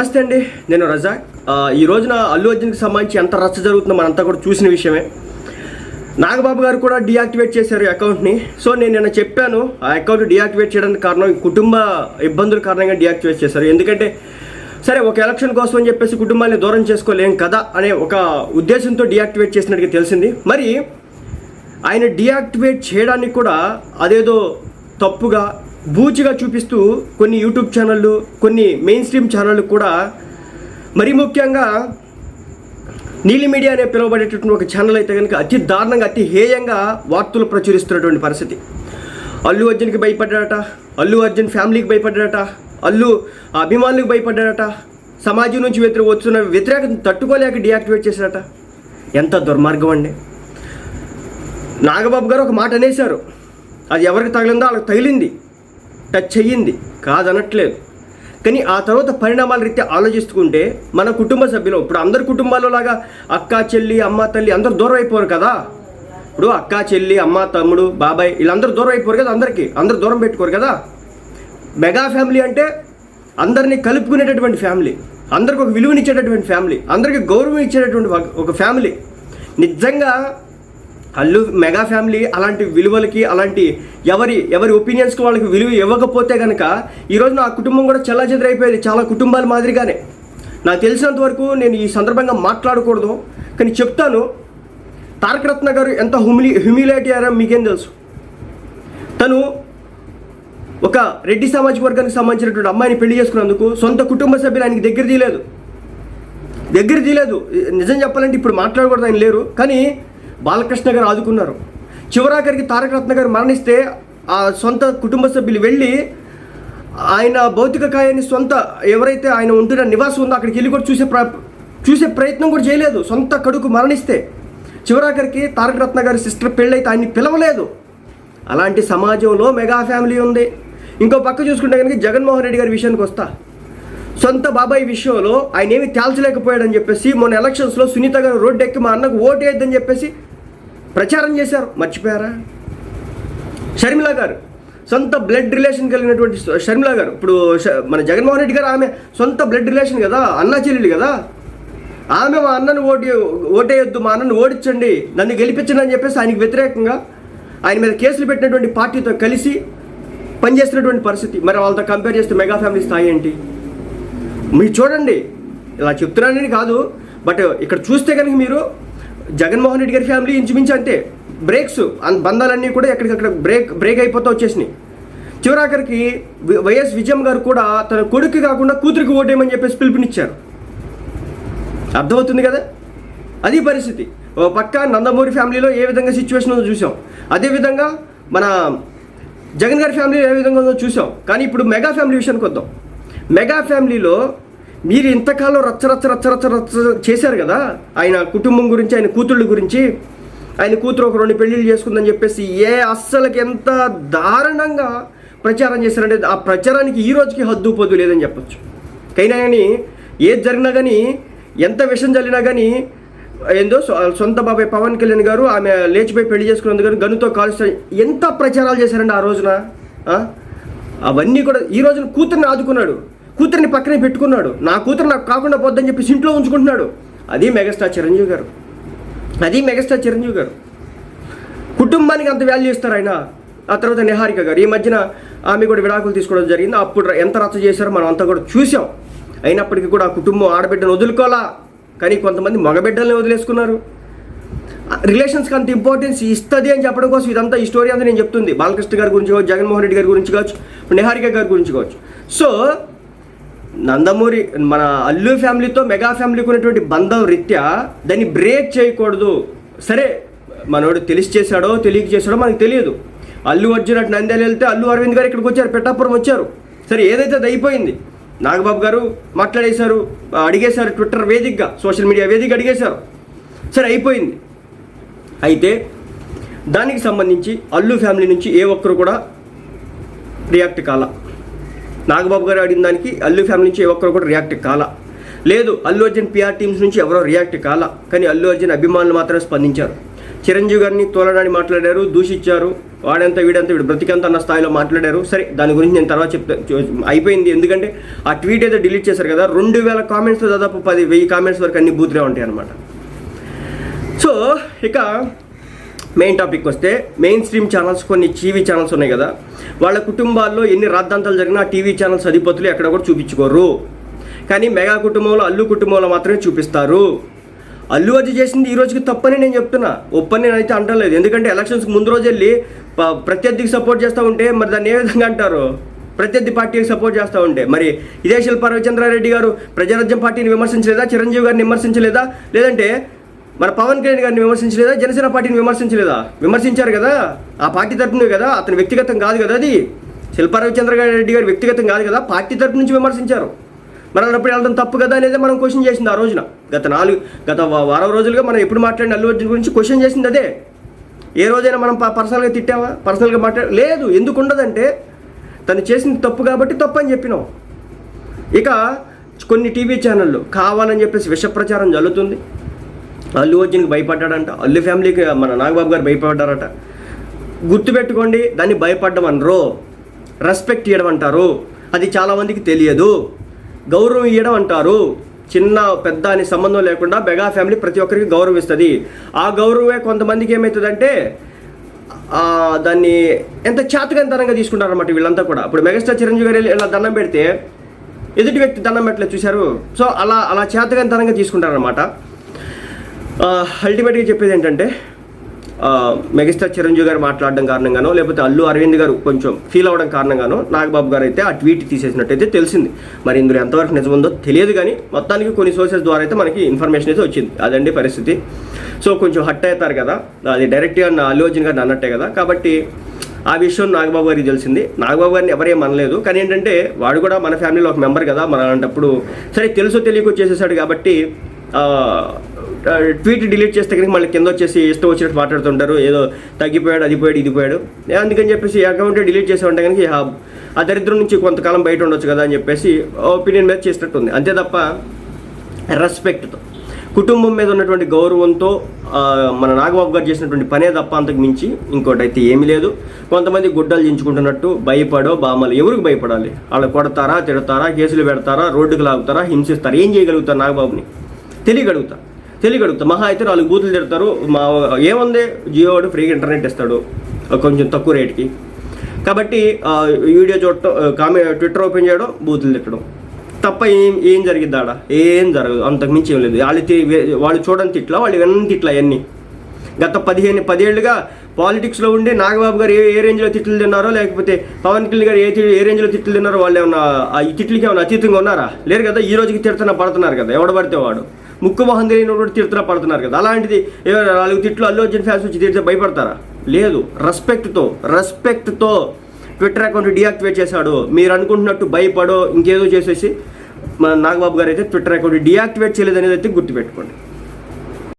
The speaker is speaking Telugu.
నమస్తే అండి నేను రజాక్. ఈ రోజున అల్లు అర్జున్కి సంబంధించి ఎంత రచ్చ జరుగుతుందో మనంతా కూడా చూసిన విషయమే. నాగబాబు గారు కూడా డియాక్టివేట్ చేశారు ఈ అకౌంట్ని. సో నేను నిన్న చెప్పాను ఆ అకౌంట్ డీయాక్టివేట్ చేయడానికి కారణం కుటుంబ ఇబ్బందుల కారణంగా డీయాక్టివేట్ చేశారు. ఎందుకంటే సరే ఒక ఎలక్షన్ కోసం అని చెప్పేసి కుటుంబాన్ని దూరం చేసుకోలేం కదా అనే ఒక ఉద్దేశంతో డీయాక్టివేట్ చేసినట్టుగా తెలిసింది. మరి ఆయన డియాక్టివేట్ చేయడానికి కూడా అదేదో తప్పుగా బూచిగా చూపిస్తూ కొన్ని యూట్యూబ్ ఛానళ్ళు కొన్ని మెయిన్ స్ట్రీమ్ ఛానళ్ళు కూడా మరీ ముఖ్యంగా నీలి మీడియా అనే పిలువబడేటటువంటి ఒక ఛానల్ అయితే కనుక అతి దారుణంగా అతి హేయంగా వార్తలు ప్రచురిస్తున్నటువంటి పరిస్థితి. అల్లు అర్జున్కి భయపడ్డాడట అల్లు అర్జున్ ఫ్యామిలీకి భయపడ్డాడట అల్లు అభిమానులకు భయపడ్డాడట సమాజం నుంచి వ్యతిరేక వస్తున్న వ్యతిరేకత తట్టుకోలేక డియాక్టివేట్ చేశాడట ఎంత దుర్మార్గం అండి. నాగబాబు గారు ఒక మాట అనేశారు. అది ఎవరికి తగిలిందో వాళ్ళకి తగిలింది. టచ్ అయ్యింది. కాదనట్లేదు. కానీ ఆ తర్వాత పరిణామాల రీత్యా ఆలోచిస్తుంటే మన కుటుంబ సభ్యులు ఇప్పుడు అందరి కుటుంబాల్లో లాగా అక్క చెల్లి అమ్మ తల్లి అందరు దూరం అయిపోరు కదా. ఇప్పుడు అక్క చెల్లి అమ్మ తమ్ముడు బాబాయ్ వీళ్ళందరూ దూరం అయిపోరు కదా అందరికీ. అందరూ దూరం పెట్టుకోరు కదా. మెగా ఫ్యామిలీ అంటే అందరినీ కలుపుకునేటటువంటి ఫ్యామిలీ అందరికి ఒక విలువనిచ్చేటటువంటి ఫ్యామిలీ అందరికీ గౌరవం ఇచ్చేటటువంటి ఒక ఫ్యామిలీ. నిజంగా అల్లు మెగా ఫ్యామిలీ అలాంటి విలువలకి అలాంటి ఎవరి ఎవరి ఒపీనియన్స్కి వాళ్ళకి విలువ ఇవ్వకపోతే కనుక ఈరోజు నా కుటుంబం కూడా చెల్లాచెదరైపోయేది చాలా కుటుంబాల మాదిరిగానే. నాకు తెలిసినంత వరకు నేను ఈ సందర్భంగా మాట్లాడకూడదు కానీ చెప్తాను తారకరత్న గారు ఎంత హ్యూమిలి హ్యూమిలేట్ అయ్యారో మీకేం తెలుసు. తను ఒక రెడ్డి సామాజిక వర్గానికి సంబంధించినటువంటి అమ్మాయిని పెళ్ళి చేసుకున్నందుకు సొంత కుటుంబ సభ్యులు ఆయనకి దగ్గర తీయలేదు. దగ్గర తీయలేదు. నిజం చెప్పాలంటే ఇప్పుడు మాట్లాడకూడదు ఆయన లేరు. కానీ బాలకృష్ణ గారు ఆదుకున్నారు. చివరాఖరికి తారక రత్న గారు మరణిస్తే ఆ సొంత కుటుంబ సభ్యులు వెళ్ళి ఆయన భౌతిక కాయాన్ని సొంత ఎవరైతే ఆయన ఉంటున్న నివాసం ఉందో అక్కడికి వెళ్ళి కూడా చూసే ప్ర చూసే ప్రయత్నం కూడా చేయలేదు. సొంత కడుకు మరణిస్తే చివరాఖరికి తారక రత్న గారి సిస్టర్ పెళ్ళైతే ఆయన్ని పిలవలేదు. అలాంటి సమాజంలో మెగా ఫ్యామిలీ ఉంది. ఇంకో పక్క చూసుకుంటే కనుక జగన్మోహన్ రెడ్డి గారి విషయానికి వస్తా. సొంత బాబాయ్ విషయంలో ఆయన ఏమి తేల్చలేకపోయాడని చెప్పేసి మొన్న ఎలక్షన్స్లో సునీత గారు రోడ్డు ఎక్కి మా అన్నకు ఓటు చెప్పేసి ప్రచారం చేశారు మర్చిపోయారా? షర్మిల గారు సొంత బ్లడ్ రిలేషన్ కలిగినటువంటి షర్మిల గారు ఇప్పుడు మన జగన్మోహన్ రెడ్డి గారు ఆమె సొంత బ్లడ్ రిలేషన్ కదా అన్నా చెల్లెలు కదా? ఆమె మా అన్నను ఓటు ఓటేయొద్దు మా అన్నను ఓడించండి నన్ను గెలిపించండి అని చెప్పేసి ఆయనకి వ్యతిరేకంగా ఆయన మీద కేసులు పెట్టినటువంటి పార్టీతో కలిసి పనిచేస్తున్నటువంటి పరిస్థితి. మరి వాళ్ళతో కంపేర్ చేస్తే మెగా ఫ్యామిలీ స్థాయి ఏంటి? మీరు చూడండి ఇలా చెప్తున్నానని కాదు బట్ ఇక్కడ చూస్తే కనుక మీరు జగన్మోహన్ రెడ్డి గారి ఫ్యామిలీ ఇంచుమించు అంతే. బ్రేక్స్ బంధాలన్నీ కూడా ఎక్కడికక్కడ బ్రేక్ బ్రేక్ అయిపోతూ వచ్చేసినాయి. చివరాఖరికి వైఎస్ విజయం గారు కూడా తన కొడుకు కాకుండా కూతురికి ఓటేయమని చెప్పేసి పిలుపునిచ్చారు. అర్థమవుతుంది కదా? అది పరిస్థితి. ఓ పక్క నందమూరి ఫ్యామిలీలో ఏ విధంగా సిచ్యువేషన్ ఉందో చూసాం. అదేవిధంగా మన జగన్ గారి ఫ్యామిలీ ఏ విధంగా ఉందో చూసాం. కానీ ఇప్పుడు మెగా ఫ్యామిలీ విషయానికి వద్దాం. మెగా ఫ్యామిలీలో మీరు ఇంతకాలం రచ్చ రచ్చ రచ్చ రచ్చ రచ్చ చేశారు కదా? ఆయన కుటుంబం గురించి ఆయన కూతుళ్ళ గురించి. ఆయన కూతురు ఒక రెండు పెళ్ళిళ్ళు చేసుకుందని చెప్పేసి ఏ అస్సలకి ఎంత దారుణంగా ప్రచారం చేశారంటే ఆ ప్రచారానికి ఈ రోజుకి హద్దు పొద్దు లేదని చెప్పొచ్చు. కైనా కానీ ఏది జరిగినా కానీ ఎంత విషం చల్లినా కానీ ఏందో సొ- సొంత బాబాయ్ పవన్ కళ్యాణ్ గారు ఆమె లేచిపోయి పెళ్ళి చేసుకున్నందుకు కానీ గనుతో కాలుస్తా ఎంత ప్రచారాలు చేశారండి ఆ రోజున? అవన్నీ కూడా ఈ రోజున కూతుర్ని ఆదుకున్నాడు. కూతురిని పక్కనే పెట్టుకున్నాడు. నా కూతురు నాకు కాకుండా పోద్దని చెప్పేసి ఇంట్లో ఉంచుకుంటున్నాడు. అది మెగాస్టార్ చిరంజీవి గారు. అది మెగాస్టార్ చిరంజీవి గారు. కుటుంబానికి అంత వాల్యూ ఇస్తారు ఆయన. ఆ తర్వాత నిహారిక గారు. ఈ మధ్యన ఆమె కూడా విడాకులు తీసుకోవడం జరిగింది. అప్పుడు ఎంత రచ్చ చేశారో మనం అంతా కూడా చూసాం అయినప్పటికీ కూడా ఆ కుటుంబం ఆడబిడ్డను వదులుకోవాలా? కానీ కొంతమంది మగబిడ్డల్ని వదిలేసుకున్నారు. రిలేషన్స్కి అంత ఇంపార్టెన్స్ ఇస్తుంది అని చెప్పడం కోసం ఇదంతా ఈ స్టోరీ అంతా నేను చెప్తుంది. బాలకృష్ణ గారి గురించి కావచ్చు జగన్మోహన్ రెడ్డి గారి గురించి కావచ్చు నిహారిక గారి గురించి కావచ్చు. సో నందమూరి మన అల్లు ఫ్యామిలీతో మెగా ఫ్యామిలీకి ఉన్నటువంటి బంధం రీత్యా దాన్ని బ్రేక్ చేయకూడదు. సరే మనోడు తెలిసి చేశాడో తెలియక చేశాడో మనకు తెలియదు. అల్లు అర్జున్ అటు నంద్యాల వెళ్తే అల్లు అరవింద్ గారు ఇక్కడికి వచ్చారు పెట్టాపురం వచ్చారు. సరే ఏదైతే అది అయిపోయింది నాగబాబు గారు మాట్లాడేశారు అడిగేశారు ట్విట్టర్ వేదికగా సోషల్ మీడియా వేదిక అడిగేశారు. సరే అయిపోయింది. అయితే దానికి సంబంధించి అల్లు ఫ్యామిలీ నుంచి ఏ ఒక్కరు కూడా రియాక్ట్ కాల. నాగబాబు గారు ఆడిన దానికి అల్లు ఫ్యామిలీ నుంచి ఒక్కరు కూడా రియాక్ట్ కాల. లేదు అల్లు అర్జున్ పిఆర్ టీమ్స్ నుంచి ఎవరో రియాక్ట్ కాల. కానీ అల్లు అర్జున్ అభిమానులు మాత్రమే స్పందించారు. చిరంజీవి గారిని తోలడాన్ని మాట్లాడారు దూషించారు వాడంత వీడంత వీడు బ్రతికంత అన్న స్థాయిలో మాట్లాడారు. సరే దాని గురించి నేను తర్వాత చెప్తా అయిపోయింది. ఎందుకంటే ఆ ట్వీట్ ఏదో డిలీట్ చేశారు కదా రెండు వేల కామెంట్స్ దాదాపు పది వెయ్యి కామెంట్స్ వరకు అన్ని బూతులే ఉంటాయి అనమాట సో ఇక మెయిన్ టాపిక్ వస్తే మెయిన్ స్ట్రీమ్ ఛానల్స్ కొన్ని టీవీ ఛానల్స్ ఉన్నాయి కదా. వాళ్ళ కుటుంబాల్లో ఎన్ని రాద్ధాంతాలు జరిగినా టీవీ ఛానల్స్ అధిపతులు ఎక్కడ కూడా చూపించుకోరు. కానీ మెగా కుటుంబంలో అల్లు కుటుంబంలో మాత్రమే చూపిస్తారు. అల్లు అర్జున్ చేసింది ఈ రోజుకి తప్పని నేను చెప్తున్నా. ఒప్పని నేనైతే అంటలేదు. ఎందుకంటే ఎలక్షన్స్కి ముందు రోజు వెళ్ళి ప్రత్యర్థికి సపోర్ట్ చేస్తూ ఉంటే మరి దాన్ని ఏ విధంగా అంటారు? ప్రత్యర్థి పార్టీకి సపోర్ట్ చేస్తూ ఉంటే. మరి ఇదే శిల్పా రవిచంద్రారెడ్డి గారు ప్రజారాజ్యం పార్టీని విమర్శించలేదా? చిరంజీవి గారిని విమర్శించలేదా? లేదంటే మన పవన్ కళ్యాణ్ గారిని విమర్శించలేదా? జనసేన పార్టీని విమర్శించలేదా? విమర్శించారు కదా? ఆ పార్టీ తరపున కదా? అతని వ్యక్తిగతం కాదు కదా అది? శిల్పా రవిచంద్ర రెడ్డి గారి వ్యక్తిగతం కాదు కదా? పార్టీ తరపు నుంచి విమర్శించారు. మరి అన్నప్పుడు వెళ్ళడం తప్పు కదా అనేది మనం క్వశ్చన్ చేసింది ఆ రోజున. గత నాలుగు గత వారం రోజులుగా మనం ఎప్పుడు మాట్లాడిన అల్లు అర్జున్ గురించి క్వశ్చన్ చేసింది అదే. ఏ రోజైనా మనం ప- పర్సనల్గా తిట్టావా పర్సనల్గా మాట్లాడ లేదు. ఎందుకు ఉండదంటే తను చేసింది తప్పు కాబట్టి తప్పు అని చెప్పినాం. ఇక కొన్ని టీవీ ఛానళ్ళు కావాలని చెప్పేసి విష ప్రచారం జరుగుతుంది. అల్లు అర్జున్కి భయపడ్డాడంట. అల్లు ఫ్యామిలీకి మన నాగబాబు గారు భయపడ్డారట. గుర్తుపెట్టుకోండి దాన్ని భయపడ్డం అనరు రెస్పెక్ట్ ఇవ్వడం అంటారు. అది చాలామందికి తెలియదు. గౌరవం ఇవ్వడం అంటారు. చిన్న పెద్ద అని సంబంధం లేకుండా బెగా ఫ్యామిలీ ప్రతి ఒక్కరికి గౌరవిస్తుంది. ఆ గౌరవమే కొంతమందికి ఏమవుతుందంటే దాన్ని ఎంత చాతకంతనంగా తీసుకుంటారన్నమాట వీళ్ళంతా కూడా. ఇప్పుడు మెగాస్టార్ చిరంజీవి గారు వెళ్ళి ఇలా దండం పెడితే ఎదుటి వ్యక్తి దండం పెట్టలేదు చూశారు. సో అలా అలా చేతకంతనంగా తీసుకుంటారనమాట అల్టిమేట్గా చెప్పేది ఏంటంటే మెగాస్టార్ చిరంజీవి గారు మాట్లాడడం కారణంగానో లేకపోతే అల్లు అరవింద్ గారు కొంచెం ఫీల్ అవ్వడం కారణంగానో నాగబాబు గారు అయితే ఆ ట్వీట్ తీసేసినట్టయితే తెలిసింది. మరి ఇందులో ఎంతవరకు నిజం ఉందో తెలియదు కానీ మొత్తానికి కొన్ని సోర్సెస్ ద్వారా అయితే మనకి ఇన్ఫర్మేషన్ అయితే వచ్చింది. అదండి పరిస్థితి. సో కొంచెం హట్ అవుతారు కదా. అది డైరెక్ట్గా అల్లు అర్జున్ గారిని అన్నట్టే కదా. కాబట్టి ఆ విషయం నాగబాబు గారికి తెలిసింది. నాగబాబు గారిని ఎవరేం అనలేదు. కానీ ఏంటంటే వాడు కూడా మన ఫ్యామిలీలో ఒక మెంబర్ కదా. మన అలాంటప్పుడు సరే తెలుసో తెలియకో చేసేసాడు కాబట్టి ట్వీట్ డిలీట్ చేస్తే కనుక మళ్ళీ కింద వచ్చేసి ఇష్టం వచ్చినట్టు మాట్లాడుతుంటారు. ఏదో తగ్గిపోయాడు అది పోయాడు ఇది పోయాడు. అందుకని చెప్పేసి అకౌంట్ డిలీట్ చేసి ఉంటే కనుక ఆ- దరిద్రం నుంచి కొంతకాలం బయట ఉండొచ్చు కదా అని చెప్పేసి ఒపీనియన్ మీద చేసినట్టుంది. అంతే తప్ప రెస్పెక్ట్తో కుటుంబం మీద ఉన్నటువంటి గౌరవంతో మన నాగబాబు గారు చేసినటువంటి పనే తప్ప అంతకు మించి ఇంకోటి అయితే ఏమీ లేదు. కొంతమంది గుడ్డలు దించుకుంటున్నట్టు భయపడో బామలు ఎవరికి భయపడాలి? వాళ్ళు కొడతారా తిడతారా కేసులు పెడతారా రోడ్డుకు లాగుతారా హింసిస్తారా ఏం చేయగలుగుతారు నాగబాబుని? తెలియగలుగుతా తెలియగలుగుతా మహా అయితే నాలుగు బూతులు తిడతారు. మా ఏముంది? జియో వాడు ఫ్రీగా ఇంటర్నెట్ ఇస్తాడు. కొంచెం తక్కువ రేట్కి. కాబట్టి వీడియో చూడటం కామె ట్విట్టర్ ఓపెన్ చేయడం బూతులు తిట్టడం. తప్ప ఏం ఏం జరిగిద్ది ఆడ? ఏం జరగదు. అంతకు మించి ఏం లేదు. వాళ్ళు వాళ్ళు చూడని తిట్లా వాళ్ళు వినని తిట్లా అవన్నీ గత పదిహేను పదేళ్ళుగా పాలిటిక్స్లో ఉండి నాగబాబు గారు ఏ ఏ రేంజ్లో తిట్లు తిన్నారో లేకపోతే పవన్ కళ్యాణ్ గారు ఏ ఏ రేంజ్లో తిట్లు తిన్నారో వాళ్ళు ఏమన్నా ఈ తిట్లకి ఏమైనా అతీతంగా ఉన్నారా? లేరు కదా? ఈ రోజుకి తిడుతున్నా పడుతున్నారు కదా? ఎవడ పడితే వాడు. ముక్కు మొహం తెలియని కూడా తిడుతున్నా పడుతున్నారు కదా. అలాంటిది నాలుగు తిట్లు అల్లు అర్జున్ ఫ్యాన్స్ వచ్చి తిడితే భయపడతారా? లేదు. రెస్పెక్ట్తో రెస్పెక్ట్తో ట్విట్టర్ అకౌంట్ డీయాక్టివేట్ చేశాడు. మీరు అనుకుంటున్నట్టు భయపడో ఇంకేదో చేసేసి మా నాగబాబు గారు అయితే ట్విట్టర్ అకౌంట్ డీయాక్టివేట్ చేయలేదు అనేది అయితే గుర్తుపెట్టుకోండి.